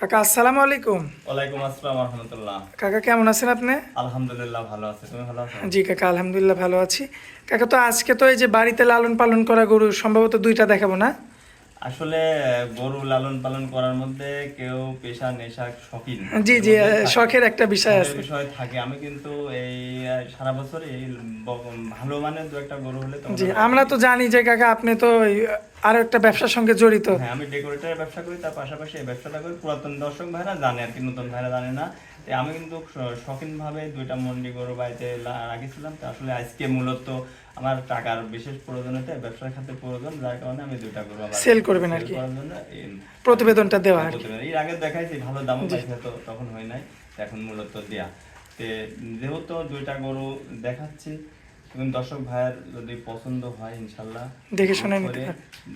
কাকা আসসালামু আলাইকুম। ওয়ালাইকুম আসসালাম রহমতুল্লাহ। কাকা কেমন আছেন আপনি? আলহামদুলিল্লাহ ভালো আছে। তুমি ভালো আছো? জি কাকা আলহামদুলিল্লাহ ভালো আছি। কাকা তো আজকে তো এই যে বাড়িতে লালন পালন করা গরু সম্ভবত দুইটা দেখাবো না? আসলে গরু লালন পালন করার মধ্যে কেউ পেশা নেশা শখিন। জি জি শখের একটা বিষয় আছে। বিষয় থাকে। আমি কিন্তু এই সারা বছর এই ভালো মানের দু একটা গরু হলে জি আমরা তো জানি যে কাকা আপনি তো আরও একটা ব্যবসার সঙ্গে জড়িত। হ্যাঁ আমি ডেকোরেটরের ব্যবসা করি তার পাশাপাশি এই ব্যবসাটা করি। পুরাতন দর্শক ভাইরা জানে আর কি নতুন ভাইরা জানে না। তাই আমি কিন্তু শখিন ভাবে দুইটা মন্ডি গরু বাড়িতে রাখিছিলাম। তো আসলে আজকে মূলত আমার টাকার বিশেষ প্রয়োজনীয়তা ব্যবসার খাতে প্রয়োজন যার কারণে আমি দুইটা গরু Sell করবেন আর কি। প্রতিবেদনটা দেওয়া আর কি। এর আগে দেখাইছি ভালো দাম পাইছে তো তখন হয় নাই এখন মূলত দেয়া। তে যেহেতু দুইটা গরু দেখাচ্ছি এবং দর্শক ভাইয়ের যদি পছন্দ হয় ইনশাল্লাহ দেখে শুনে নিতে।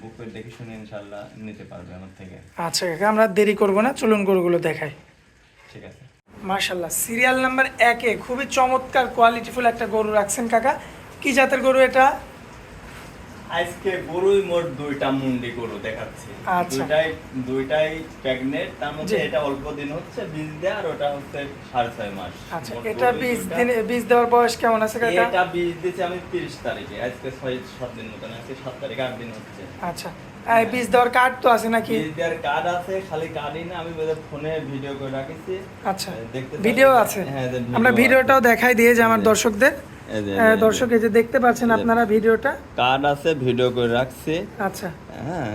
বুক করে দেখে শুনে ইনশাল্লাহ নিতে পারবে আমার থেকে। আচ্ছা কাকা আমরা দেরি করব না চলুন গরুগুলো দেখাই। ঠিক আছে। মার্শাল্লাহ সিরিয়াল নাম্বার একে খুবই চমৎকার কোয়ালিটিফুল একটা গরু রাখছেন কাকা। কি জাতের গরু এটা? আজকে গরুই মোট দুইটা মুন্ডি গরু দেখাচ্ছি। আচ্ছা। দুইটাই দুইটাই প্রেগনেন্ট তার মধ্যে এটা অল্প দিন হচ্ছে বীজ দেয়া আর ওটা হচ্ছে সাড়ে ছয় মাস। আচ্ছা এটা বীজ দিন বীজ দেওয়ার বয়স কেমন আছে কাকা এটা বীজ দিয়েছি আমি তিরিশ তারিখে আজকে ছয় সাত দিন মতন আজকে সাত তারিখ আট দিন হচ্ছে। আচ্ছা এই বীজ দেওয়ার কার্ড তো আছে নাকি? বীজ দেওয়ার কার্ড আছে খালি কার্ডই না আমি বোধহয় ফোনে ভিডিও করে রাখেছি। আচ্ছা ভিডিও আছে? হ্যাঁ, আমরা ভিডিওটাও দেখাই দিয়ে যে আমার দর্শকদের। দর্শক এই যে। দেখতে পাচ্ছেন আপনারা ভিডিওটা? কার্ড আছে ভিডিও করে রাখছি। আচ্ছা। হ্যাঁ।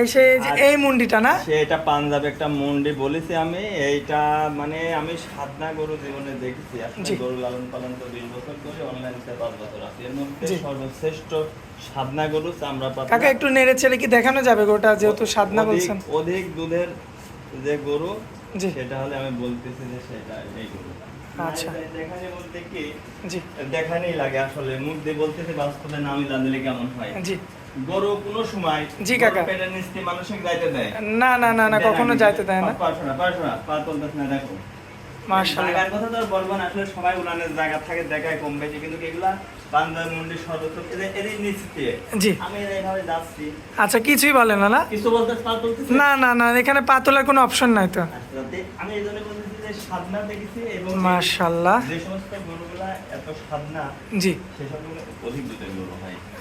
এই সেই যে এই মুন্ডিটা না? সে এটা পাঞ্জাবে একটা মন্ডি বলেছি আমি। এইটা মানে আমি সাতনা গরু জীবনে দেখেছি। আসলে গরু লালন পালন তো বিশ বছর করি অনলাইন পাঁচ বছর আছে। এর মধ্যে সর্বশ্রেষ্ঠ সাদনা গরু চামড়া পাতা। কাকা একটু নেড়ে চেড়ে কি দেখানো যাবে গোটা যেহেতু সাধনা বলছেন। অধিক দুধের যে গরু সেটা হলে আমি বলতেছি যে সেটা এই গরু। আচ্ছা। না, বলতে কি জি। দেখানি লাগে আসলে মুখ দিয়ে বলতেছে বাস্তবে নামি জানলে কেমন হয়। জি। গরু কোনো সময় জি, কাকা। পেটের নিচ দিয়ে মানুষকে যাইতে দেয়। না না না না কখনো যাইতে দেয় না। পারছ না পারছ না পা তুলতেছ না দেখো। জায়গার কথা তো বলব না আসলে সবাই উনানের জায়গা থাকে দেখায় কম বেশি কিন্তু এগুলা পান্দার মন্দির সর্বত্র এদের এদের জি। আমি এইভাবে যাচ্ছি। আচ্ছা কিছুই বলে না না? কিছু বলতে পা না? না না এখানে পা তোলার কোনো অপশন নাই তো। আচ্ছা, আমি এই জন্য বলতেছি যে সাধনা দেখেছি এবং মার্শাল্লাহ যে সমস্ত গরুগুলা এত সাধনা জি। সেসব অধিক দুধের গরু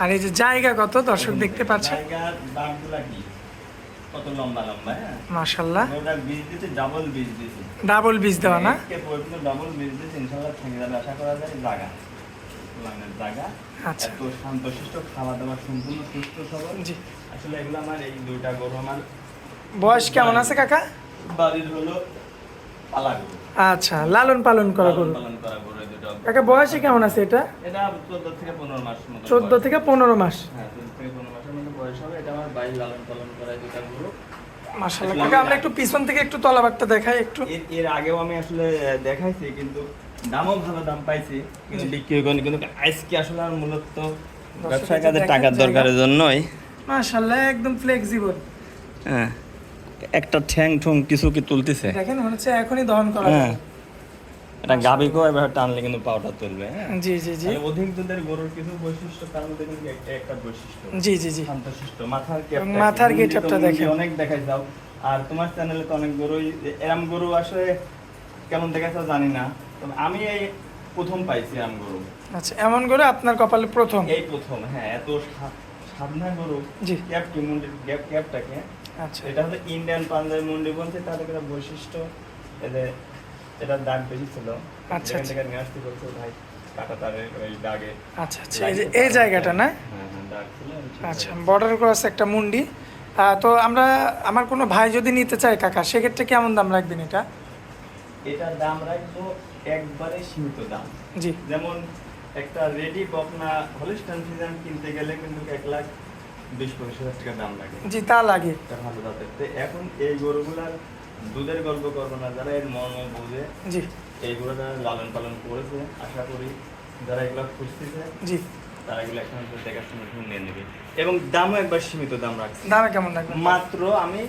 আর এই যে জায়গা কত দর্শক দেখতে পাচ্ছেন? জায়গার দাগগুলা কি? কত লম্বা লম্বা হ্যাঁ? ওটা বীজ দিতে ডাবল বীজ দিতে ডাবল বীজ দেওয়া না? ডাবল বীজ দিতে ইনশাল্লাহ থেকে যাবে আশা করা যায় জায়গা। লাইনের জায়গা। আচ্ছা। এত শান্তশিষ্ট খাওয়া দাওয়া সম্পূর্ণ সুস্থ সবল। জি। আসলে এগুলো আমার এই দুইটা গরু আমার বয়স কেমন আছে কাকা? বাড়ির হলো পালা গরু আচ্ছা লালন পালন করা গরু। পালন করা গরু কাকা বয়সে কেমন আছে এটা? এটা চোদ্দ থেকে পনেরো মাস মতো চোদ্দ বয়স। থেকে পনেরো মাস। হ্যাঁ চোদ্দ থেকে পনেরো মাসের মধ্যে বয়স হবে। এটা আমার বাইরে লালন পালন করা এই গরু। মার্শাল্লাহ কাকা আমরা একটু পিছন থেকে একটু তলাবারটা দেখাই একটু। এর আগেও আমি আসলে দেখাইছি কিন্তু দামও ভালো দাম পাইছি কিন্তু বিক্রি করিনি কিন্তু আজকে আসলে আমার মূলত ব্যবসায় কাজে টাকার দরকারের জন্যই। মার্শাল্লাহ একদম ফ্লেক্সিবল হ্যাঁ। একটা ঠ্যাং ঠুং কিছু কি তুলতেছে? দেখেন মনে হচ্ছে এখনই দহন করা হ্যাঁ। এটা গাবিকেও এবার টানলে কিন্তু পাউডার তুলবে হ্যাঁ। জি জি জি। অধিক দুধের গরুর কিছু বৈশিষ্ট্য তার মধ্যে কিন্তু একটা একটা বৈশিষ্ট্য। জি জি জি। শান্তশিষ্ট মাথার এবং মাথার কি, get up টা মুন্ডি তো মুন্ডি দেখেন। অনেক দেখাই যাও। আর তোমার চ্যানেলে তো অনেক গরুই এরম গরু আসলে কেমন দেখাচ্ছে জানি না। তবে আমি এই প্রথম পাইছি এরম গরু। আচ্ছা এমন করে আপনার কপালে প্রথম? এই প্রথম হ্যাঁ এত সাধনা গরু। জি। ক্যাপ কি মুন্ডির ক্যাপ ক্যাপটাকে। আচ্ছা। এটা হচ্ছে ইন্ডিয়ান পাঞ্জাবি মুন্ডি বলছে তার একটা বৈশিষ্ট্য এদের এটার দাগ বেশি ছিল। আচ্ছা, আচ্ছা। থেকে নিয়ে আসতে বলছে ভাই কাটা তারের ওই দাগে আচ্ছা আচ্ছা। এই যে এই জায়গাটা না? হ্যাঁ হ্যাঁ দাগ ছিল আচ্ছা বর্ডার ক্রস একটা মুন্ডি। তো আমরা আমার কোনো ভাই যদি নিতে চায় কাকা সেক্ষেত্রে কেমন দাম রাখবেন এটা? এটার দাম রাখব একবারে সীমিত দাম। জি। যেমন একটা রেডি বকনা হলিস্টান ফিজান কিনতে গেলে কিন্তু এক লাখ বিশ পঁচিশ হাজার টাকা দাম লাগে। জি তা লাগে। ভালো জাতের। তো এখন এই গরুগুলার দুধের গল্প করব না যারা এর মর্ম বোঝে জি। এইগুলো যারা লালন পালন করেছে আশা করি যারা এগুলো খুঁজতেছে জি। তারা এগুলো এখন দেখাশোনা করে নিয়ে নেবে। এবং দামও একবার সীমিত দাম রাখছে। দামে কেমন রাখবেন মাত্র আমি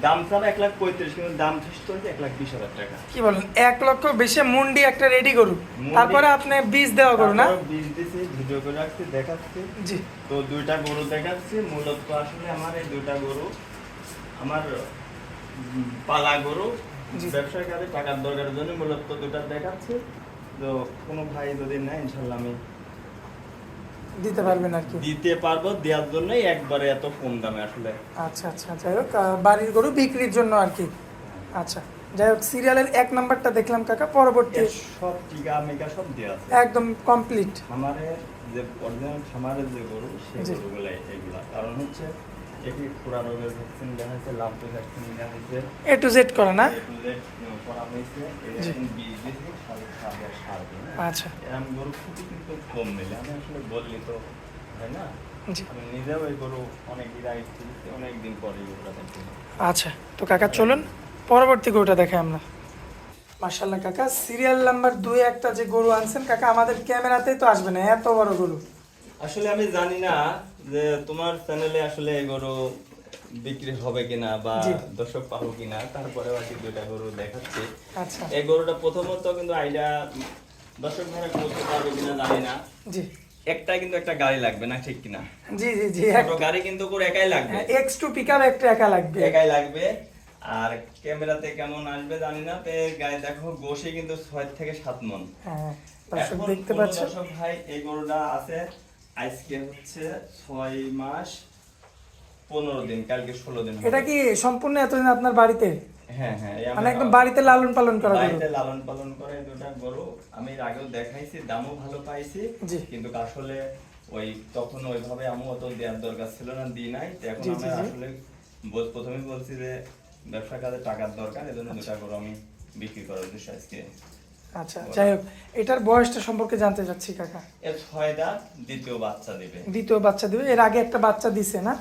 দাম চাবো এক লাখ পঁয়ত্রিশ কিন্তু দাম ফিক্স করেছে এক লাখ বিশ হাজার টাকা। কি বলেন? এক লক্ষ বেশি মুন্ডি একটা রেডি করু মুন্ডি- তারপরে আপনি বীজ দেওয়া করু না বীজ দিছি ভিডিও করে রাখছি দেখাচ্ছি। জি। তো দুইটা গরু দেখাচ্ছি মূলত আসলে আমার এই দুইটা গরু আমার পালা গরু ব্যবসার কাজে টাকার দরকারের জন্য মূলত দুটা দেখাচ্ছে। তো কোনো ভাই যদি নেয় ইনশাল্লাহ আমি দিতে পারবেন আর কি? দিতে পারব দেওয়ার জন্যই একবারে এত কম দামে আসলে। আচ্ছা আচ্ছা যাই হোক বাড়ির গরু বিক্রির জন্য আর কি। আচ্ছা যাই হোক সিরিয়ালের এক নাম্বারটা দেখলাম কাকা পরবর্তী। সব টিকা মেকা সব দেওয়া আছে। একদম কমপ্লিট খামারে যে অরিজিনাল খামারের যে গরু সেই। গরুগুলো এগুলা। কারণ হচ্ছে এটি খুরা রোগের ভ্যাকসিন দেওয়া হয়েছে লাম্পো ভ্যাকসিন দেওয়া হয়েছে। এ টু জেড করে না? করা হয়েছে। সাড়ে সাত হ্যাঁ। আচ্ছা। এরম গরু খুবই কিন্তু কম মিলে। আমি আসলে বললি তো হয় না? আমি নিজেও এই গরু অনেক দিন আগে কিনেছি অনেক দিন পরে গরুটা দেখছি আচ্ছা তো কাকা চলুন পরবর্তী গরুটা দেখে আমরা। মার্শাল্লাহ কাকা সিরিয়াল নাম্বার দুই একটা যে গরু আনছেন কাকা আমাদের ক্যামেরাতেই তো আসবে না এত বড় গরু। আসলে আমি জানি না যে তোমার চ্যানেলে আসলে গরু বিক্রি হবে কিনা বা দর্শক পাবো কিনা তারপরে বাকি দুইটা গরু দেখাচ্ছি। আচ্ছা। এই গরুটা প্রথমত কিন্তু আইডিয়া দর্শক ভাইরা বলতে পারবে কিনা জানি না। জি। একটা কিন্তু একটা গাড়ি লাগবে না ঠিক কিনা? জি জি জি। ছোট গাড়ি কিন্তু করে একাই লাগবে। এক্স টু পিক একটা একা লাগবে। একাই লাগবে। আর ক্যামেরাতে কেমন আসবে জানি না তো গায়ে দেখো গোশে কিন্তু ছয় থেকে সাত মন। হ্যাঁ দর্শক দেখতে পাচ্ছেন দর্শক ভাই এই গরুটা আছে আজকে হচ্ছে ছয় মাস পনেরো দিন কালকে ষোলো দিন এটা কি সম্পূর্ণ এতদিন আপনার বাড়িতে? হ্যাঁ হ্যাঁ মানে একদম বাড়িতে লালন পালন করা বাড়িতে লালন পালন করে দুটা গরু। আমি আগেও দেখাইছি দামও ভালো পাইছি কিন্তু আসলে ওই তখন ওইভাবে আমি অত দেওয়ার দরকার ছিল না দিই নাই। এখন আমি আসলে প্রথমেই বলছি যে ব্যবসা কাজে টাকার দরকার এজন্য দুটা গরু আমি বিক্রি করার উদ্দেশ্যে আজকে আচ্ছা যাই হোক এটার বয়সটা সম্পর্কে জানতে চাচ্ছি কাকা। এর ছয় দাঁত দ্বিতীয় বাচ্চা দিবে। দ্বিতীয় বাচ্চা দিবে এর আগে একটা বাচ্চা দিছে না?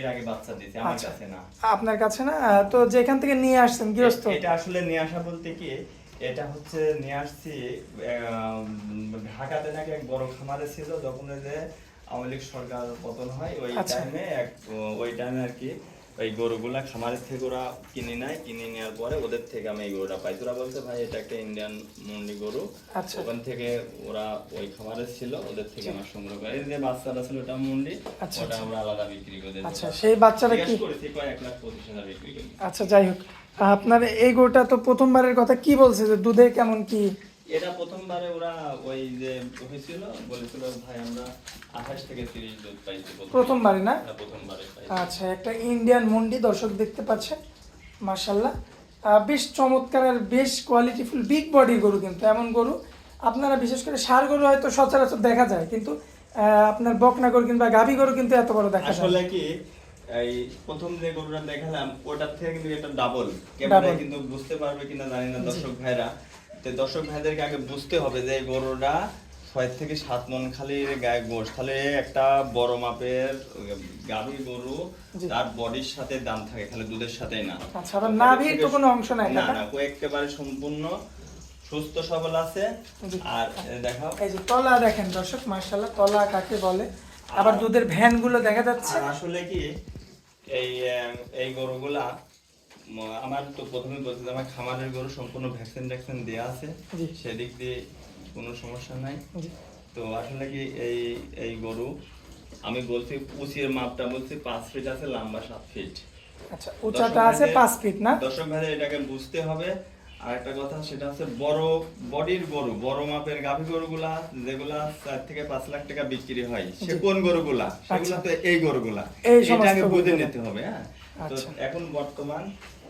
এর আগে বাচ্চা দিতে আমার আচ্ছা। কাছে না। আপনার কাছে না? তো যেখান থেকে নিয়ে আসছেন গৃহস্থ? এটা আসলে নিয়ে আসা বলতে কি এটা হচ্ছে নিয়ে আসছি ঢাকাতে নাকি এক বড় খামারে ছিল যখন যে আওয়ামী লীগ সরকার পতন হয় ওই আচ্ছা। টাইমে এক ওই টাইমে আর কি ওই গরুগুলা খামারের থেকে ওরা কিনে নেয় কিনে নেওয়ার পরে ওদের থেকে আমি এই গরুটা পাই। তোরা বলছে ভাই এটা একটা ইন্ডিয়ান মন্ডি গরু। আচ্ছা। ওখান থেকে ওরা ওই খামারে ছিল ওদের থেকে আমার সংগ্রহ করে। যে বাচ্চাটা ছিল ওটা মন্ডি আচ্ছা, ওটা আচ্ছা। আমরা আলাদা বিক্রি করে। আচ্ছা সেই বাচ্চাটা কি? করেছি কয় এক লাখ পঁচিশ হাজার বিক্রি করি আচ্ছা যাই হোক। আপনার এই গরুটা তো প্রথমবারের কথা কি বলছে? যে দুধে কেমন কি এটা প্রথমবারে ওরা ওই যে হয়েছিল বলেছিল ভাই আমরা আঠাশ থেকে তিরিশ দুধ পাইছি প্রথমবারে না? হ্যাঁ, প্রথমবারে আচ্ছা একটা ইন্ডিয়ান মন্ডি দর্শক দেখতে পাচ্ছেন মার্শাল্লাহ বেশ চমৎকার আর বেশ কোয়ালিটিফুল বিগ বডি গরু কিন্তু এমন গরু। আপনারা বিশেষ করে সার গরু হয়তো সচরাচর দেখা যায় কিন্তু আপনার বকনা গরু কিংবা গাভী গরু কিন্তু এত বড় দেখা যায়। আসলে কি এই প্রথম যে গরুটা দেখালাম ওটার থেকে কিন্তু এটা ডাবল ক্যামেরায় কিন্তু বুঝতে পারবে কিনা জানি না দর্শক ভাইরা। তো দর্শক ভাইদেরকে আগে বুঝতে হবে যে এই গরুটা ছয় থেকে সাত মন খালি গায়ে গোশ। তাহলে একটা বড় মাপের গাভী গরু। তার বডির সাথে দাম থাকে খালি দুধের সাথে না। আচ্ছা আবার নাভির তো কোনো অংশ নাই না? না একেবারে সম্পূর্ণ সুস্থ সবল আছে। আর এ দেখাও। এই যে তলা দেখেন দর্শক মার্শাল্লাহ তলা কাকে বলে? আবার দুধের ভ্যানগুলো দেখা যাচ্ছে। আসলে কি এই এই গরুগুলা আমার তো প্রথমে বলতে আমার খামারের গরু সম্পূর্ণ ভ্যাকসিন ট্যাকসিন দেওয়া আছে। সেদিক দিয়ে কোনো সমস্যা নাই। তো আসলে কি এই এই গরু আমি বলছি উচির মাপটা বলছি পাঁচ ফিট আছে লম্বা সাত ফিট আচ্ছা উচ্চতা আছে পাঁচ ফিট না? দর্শক ভাইদের এটাকে বুঝতে হবে। আর একটা কথা সেটা হচ্ছে বড় বডির গরু বড় মাপের গাভী গরুগুলা যেগুলা চার থেকে পাঁচ লাখ টাকা বিক্রি হয় সে। কোন গরুগুলা? সেগুলা আচ্ছা। তো এই গরুগুলা। এই এটা আগে বুঝে নিতে হবে হ্যাঁ? তো আচ্ছা। এখন বর্তমান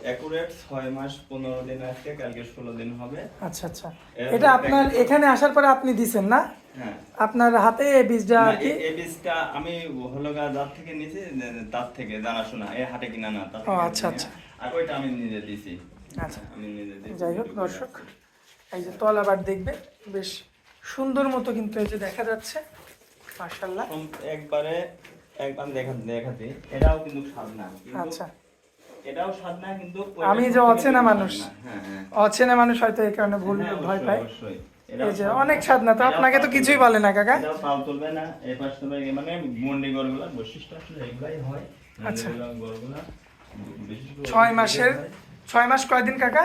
একুরেট ছয় মাস পনেরো দিন আজকে কালকে ষোলো দিন হবে। আচ্ছা আচ্ছা। এটা আপনার এখানে আসার পরে আপনি দিছেন না? হ্যাঁ। আপনার হাতে এই বীজটা আর কি? এই বীজটা আমি হলো গা দাঁত থেকে নিয়েছি তার থেকে জানাশোনা এ হাটে কিনা না থেকে আচ্ছা, আচ্ছা। আর ওইটা আমি নিজে দিছি। আচ্ছা। আমি নিজে দিছি যাই হোক দর্শক এই যে তল আবার দেখবে বেশ সুন্দর মতো কিন্তু এই যে দেখা যাচ্ছে মার্শাল্লাহ সম- একবারে একবার দেখা দেখাতে এটাও কিন্তু স্বাদ না। আচ্ছা। এটাও স্বাদ না কিন্তু আমি যে অচেনা মানুষ। হ্যাঁ হ্যাঁ। অচেনা মানুষ হয়তো এই কারণে ভুল হ্যাঁ, ভয় পায়। এই যে অনেক। স্বাদ না তো আপনাকে তো কিছুই বলে না কাকা। পাল তুলবে না এই পাশ তুলবে মানে মন্ডি গরুগুলার বৈশিষ্ট্য আসলে এগুলাই হয়। আচ্ছা। গরুগুলা ছয় মাসের ছয় মাস কয়দিন কাকা?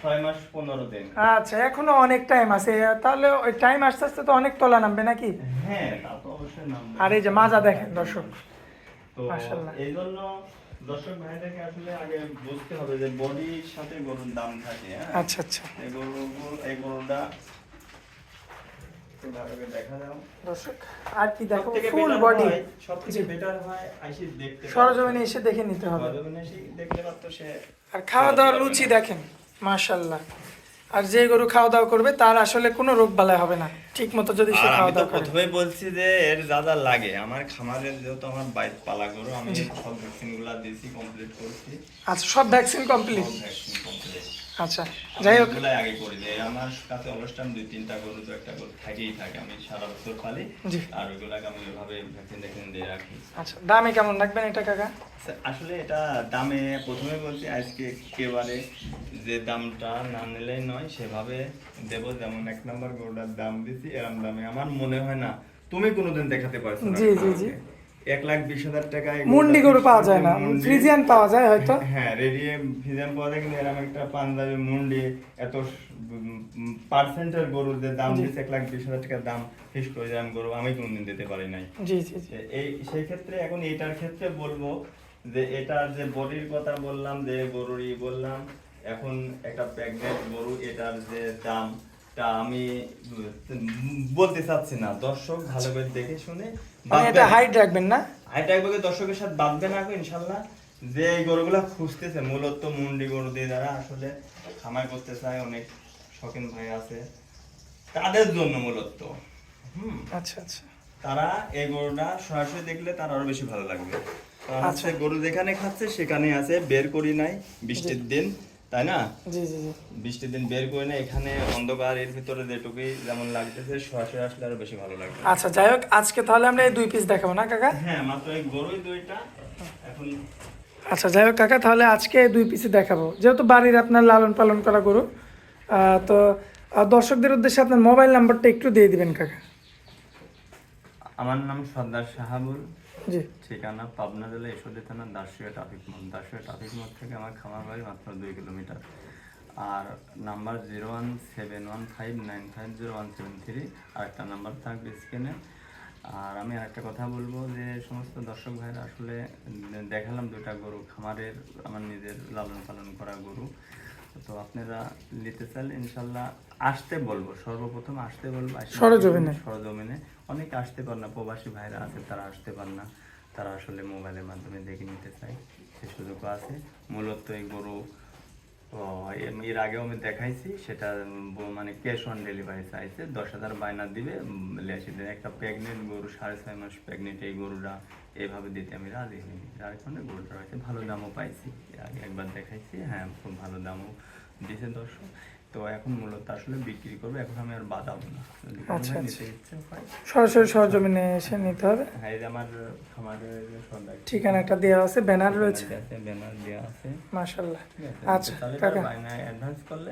ছয় মাস পনেরো দিন। আচ্ছা এখনও অনেক টাইম আছে। তাহলে ওই টাইম আস্তে আস্তে তো অনেক তলা নামবে নাকি? হ্যাঁ তা তো অবশ্যই নাম আর এই যে মাজা দেখেন দর্শক। তো মাশাআল্লাহ। এই জন্য দর্শক ভাইটাকে আসলে আগে বুঝতে হবে যে বডির সাথে গরুর দাম থাকে হ্যাঁ? আচ্ছা আচ্ছা। এই গরু এই গরুটা আর কি দেখো ফুল বডি সবথেকে বেটার হয় আইসি দেখতে সরজমিনে এসে দেখে নিতে হবে। আর খাওয়া দাওয়ার রুচি দেখেন মাশাল্লাহ আর যে গরু খাওয়া দাওয়া করবে তার আসলে কোনো রোগ বালাই হবে না। ঠিক মতো যদি সে খাওয়া দাওয়া করে। প্রথমে বলছি যে এর যা লাগে আমার খামারের যেহেতু আমার বাইক পালা গরু আমি সব ভ্যাকসিনগুলা দিয়েছি কমপ্লিট করছি। আচ্ছা সব ভ্যাকসিন কমপ্লিট সব ভ্যাকসিন কমপ্লিট আচ্ছা যাই হোক। আগে করি যে আমার কাছে অনুষ্ঠান দুই তিনটা গরু তো একটা গরু থাকেই থাকে আমি সারা বছর পালি। আর ওইগুলাকে আমি ওইভাবে ভ্যাকসিন ভ্যাকসিন দিয়ে রাখি। আচ্ছা দামে কেমন রাখবেন এটা কাকা? আচ্ছা, আসলে এটা দামে প্রথমে বলছি আজকে একেবারে যে দামটা না নিলেই নয় সেভাবে দেব। যেমন এক নম্বর গরুটার দাম দিছি এরম দামে। আমার মনে হয় না তুমি কোনোদিন দেখাতে পারছ না জি, জি, জি। এক লাখ বিশ হাজার টাকায় মুন্ডি গরু পাওয়া যায় না। ফ্রিজিয়ান পাওয়া যায় হয়তো। হ্যাঁ রেডিয়ে ফিজান পাওয়া যায় কিন্তু এরকম একটা পাঞ্জাবি মুন্ডি এত পার্সেন্টের গরুর যে দাম। দিচ্ছে এক লাখ বিশ হাজার টাকার দাম ফিস করে যেরকম গরু আমি কোনোদিন দিতে পারি নাই। জি জি এই সেই ক্ষেত্রে এখন এটার ক্ষেত্রে বলব যে এটার যে বডির কথা বললাম যে গরুর ই বললাম এখন একটা প্রেগনেন্ট গরু এটার যে দাম তা আমি বলতে চাচ্ছি না। দর্শক ভালো করে দেখে শুনে মানে এটা হাইট রাখবেন না? হাইট একবারে দর্শকের সাথে বাঁধবে না ইনশাল্লাহ যে এই গরুগুলা খুঁজতেছে মূলত মুন্ডি গরু দিয়ে যারা আসলে খামার করতে চায় অনেক শখিন ভাই আছে তাদের জন্য মূলত। হুম। আচ্ছা আচ্ছা। তারা এই গরুটা সরাসরি দেখলে তার আরও বেশি ভালো লাগবে। আচ্ছা। গরু যেখানে খাচ্ছে সেখানে আছে বের করি নাই বৃষ্টির দিন। তাই না? জি জি জি। বৃষ্টির দিন বের করে না এখানে অন্ধকার এর ভিতরে যেটুকুই যেমন লাগতেছে সরাসরি আসলে আরও বেশি ভালো লাগবে। আচ্ছা যাই হোক আজকে তাহলে আমরা এই দুই পিস দেখাবো না কাকা? হ্যাঁ মাত্র এই গরুই দুইটা এখন আচ্ছা যাই হোক কাকা তাহলে আজকে দুই পিসই দেখাবো। যেহেতু বাড়ির আপনার লালন পালন করা গরু তো দর্শকদের উদ্দেশ্যে আপনার মোবাইল নাম্বারটা একটু দিয়ে দিবেন কাকা। আমার নাম সর্দার শাহাবুল। জি ঠিকানা পাবনা জেলা ঈশ্বরদী থানা দাসুয়া ট্রাফিক মোড়। দাসুয়া ট্রাফিক মোড় থেকে আমার খামার বাড়ি মাত্র দুই কিলোমিটার। আর number zero one seven one five nine five zero one seven three আর একটা নাম্বার থাকবে স্ক্রিনে আর আমি আরেকটা কথা বলব যে, সমস্ত দর্শক ভাইরা আসলে দেখালাম দুটা গরু, খামারের, আমার নিজের লালন পালন করা গরু। তো আপনারা নিতে চাইলে ইনশাল্লাহ আসতে বলব সর্বপ্রথম আসতে বলব সরজমিনে। সরজমিনে। অনেকে আসতে পার না প্রবাসী ভাইরা আছে তারা আসতে পার না। তারা আসলে মোবাইলের মাধ্যমে দেখে নিতে চায় সে সুযোগ আছে। মূলত এই গরু ও, এর আগেও আমি দেখাইছি সেটা মানে ক্যাশ অন ডেলিভারি চাইছে দশ হাজার বায়না দিবে লেসি দেবে একটা প্রেগনেন্ট গরু সাড়ে ছয় মাস প্রেগনেন্ট এই গরুরা এইভাবে দিতে আমি রাজি হইনি। যার কারণে গরুটা রয়েছে ভালো দামও পাইছি। এর আগে একবার দেখাইছি হ্যাঁ খুব ভালো দামও দিয়েছে দর্শক। তো এখন মূলত আসলে বিক্রি করবে এখন আমি আর বাদাম না। আচ্ছা, ভাই আচ্ছা। সরাসরি সরজমিনে এসে নিতে হবে? হ্যাঁ এই যে আমার খামারের সর্দার ঠিকানাটা দেওয়া আছে ব্যানার রয়েছে? ব্যানার দেওয়া আছে। মাশাল্লাহ আচ্ছা কাকা অ্যাডভান্স করলে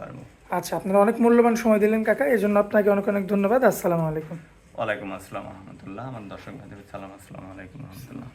পারব। আচ্ছা আপনারা অনেক মূল্যবান সময় দিলেন কাকা এই জন্য আপনাকে অনেক অনেক ধন্যবাদ। আসসালামু আলাইকুম। ওয়ালাইকুম আসসালাম রহমতুল্লাহ। আমার দর্শক ভাইদের সালাম আসসালামু আলাইকুম রহমতুল্লাহ।